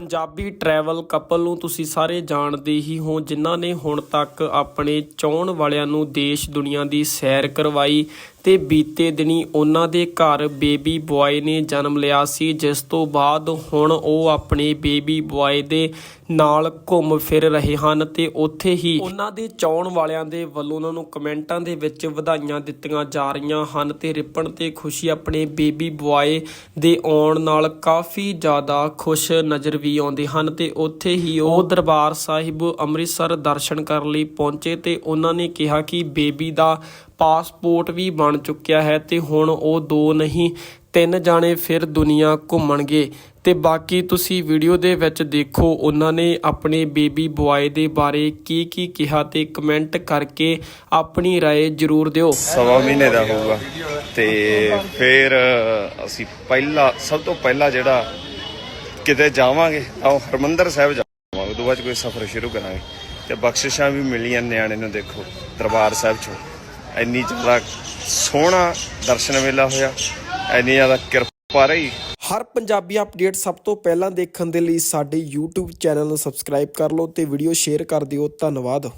Punjabi travel couple ਨੂੰ ਤੁਸੀਂ ਸਾਰੇ ਜਾਣਦੇ ਹੀ ਹੋ, ਜਿਨ੍ਹਾਂ ਨੇ ਹੁਣ ਤੱਕ ਆਪਣੇ ਚਾਹਣ ਵਾਲਿਆਂ ਨੂੰ ਦੇਸ਼ ਦੁਨੀਆ ਦੀ ਸੈਰ ਕਰਵਾਈ। ਤੇ ਬੀਤੇ ਦਿਨੀ ਉਹਨਾਂ ਦੇ ਘਰ ਬੇਬੀ ਬੁਆਏ ਨੇ ਜਨਮ ਲਿਆ ਸੀ, ਜਿਸ ਤੋਂ ਬਾਅਦ ਹੁਣ ਉਹ ਆਪਣੇ ਬੇਬੀ ਬੁਆਏ ਦੇ ਨਾਲ ਘੁੰਮ ਫਿਰ ਰਹੇ ਹਨ ਤੇ ਉੱਥੇ ਹੀ ਉਹਨਾਂ ਦੇ ਚਾਹਣ ਵਾਲਿਆਂ ਦੇ ਵੱਲੋਂ ਉਹਨਾਂ ਨੂੰ ਕਮੈਂਟਾਂ ਦੇ ਵਿੱਚ ਵਧਾਈਆਂ ਦਿੱਤੀਆਂ ਜਾ ਰਹੀਆਂ ਹਨ ਤੇ ਰਿਪਨ ਤੇ ਖੁਸ਼ੀ ਆਪਣੇ ਬੇਬੀ ਬੁਆਏ ਦੇ ਆਉਣ ਨਾਲ ਕਾਫੀ ਜ਼ਿਆਦਾ ਖੁਸ਼ ਨਜ਼ਰ ਵੀ ਆਉਂਦੇ ਹਨ ਤੇ ਉੱਥੇ ਹੀ ਉਹ ਦਰਬਾਰ ਸਾਹਿਬ ਅੰਮ੍ਰਿਤਸਰ ਦਰਸ਼ਨ ਕਰਨ ਲਈ ਪਹੁੰਚੇ ਤੇ ਉਹਨਾਂ ਨੇ ਕਿਹਾ ਕਿ ਬੇਬੀ ਦਾ ਪਾਸਪੋਰਟ ਵੀ ਬਣ ਚੁੱਕਿਆ ਹੈ ਤੇ ਹੁਣ ਉਹ ਦੋ ਨਹੀਂ ਤਿੰਨ ਜਾਣੇ ਫਿਰ ਦੁਨੀਆ ਘੁੰਮਣਗੇ ਤੇ ਬਾਕੀ ਤੁਸੀਂ ਵੀਡੀਓ ਦੇ ਵਿੱਚ ਦੇਖੋ ਉਹਨਾਂ ਨੇ ਆਪਣੇ ਬੇਬੀ ਬੁਆਏ ਦੇ ਬਾਰੇ ਕੀ ਕੀ ਕਿਹਾ ਤੇ ਕਮੈਂਟ ਕਰਕੇ ਆਪਣੀ رائے ਜ਼ਰੂਰ ਦਿਓ ਸਵਾ ਮਹੀਨੇ ਦਾ ਹੋਊਗਾ ਤੇ ਫਿਰ ਅ, ਅਸੀਂ ਪਹਿਲਾ ਸਭ ਤੋਂ ਪਹਿਲਾਂ ਜਿਹੜਾ ਕਿਤੇ ਜਾਵਾਂਗੇ ਆਓ ਹਰਮੰਦਰ ਸਾਹਿਬ ਜਾਵਾਂਗੇ ਉਦੋਂ ਬਾਅਦ 'ਚ ਕੋਈ ਸਫ਼ਰ ਸ਼ੁਰੂ ਕਰਾਂਗੇ ਤੇ ਬਖਸ਼ਿਸ਼ਾਂ ਵੀ ਮਿਲੀਆਂ ਨਿਆਣੇ ਨੂੰ ਦੇਖੋ ਦਰਬਾਰ ਸਾਹਿਬ 'ਚੋਂ ਇੰਨੀ ਜ਼ਿਆਦਾ ਸੋਹਣਾ ਦਰਸ਼ਨ ਵੇਲਾ ਹੋਇਆ, ਇੰਨੀ ਜ਼ਿਆਦਾ ਕਿਰਪਾ ਰਹੀ। ਹਰ ਪੰਜਾਬੀ ਅਪਡੇਟ ਸਭ ਤੋਂ ਪਹਿਲਾਂ ਦੇਖਣ ਦੇ ਲਈ ਸਾਡੇ YouTube ਚੈਨਲ ਨੂੰ ਸਬਸਕ੍ਰਾਈਬ ਕਰ ਲਓ ਤੇ ਵੀਡੀਓ ਸ਼ੇਅਰ ਕਰ ਦਿਓ। ਧੰਨਵਾਦ।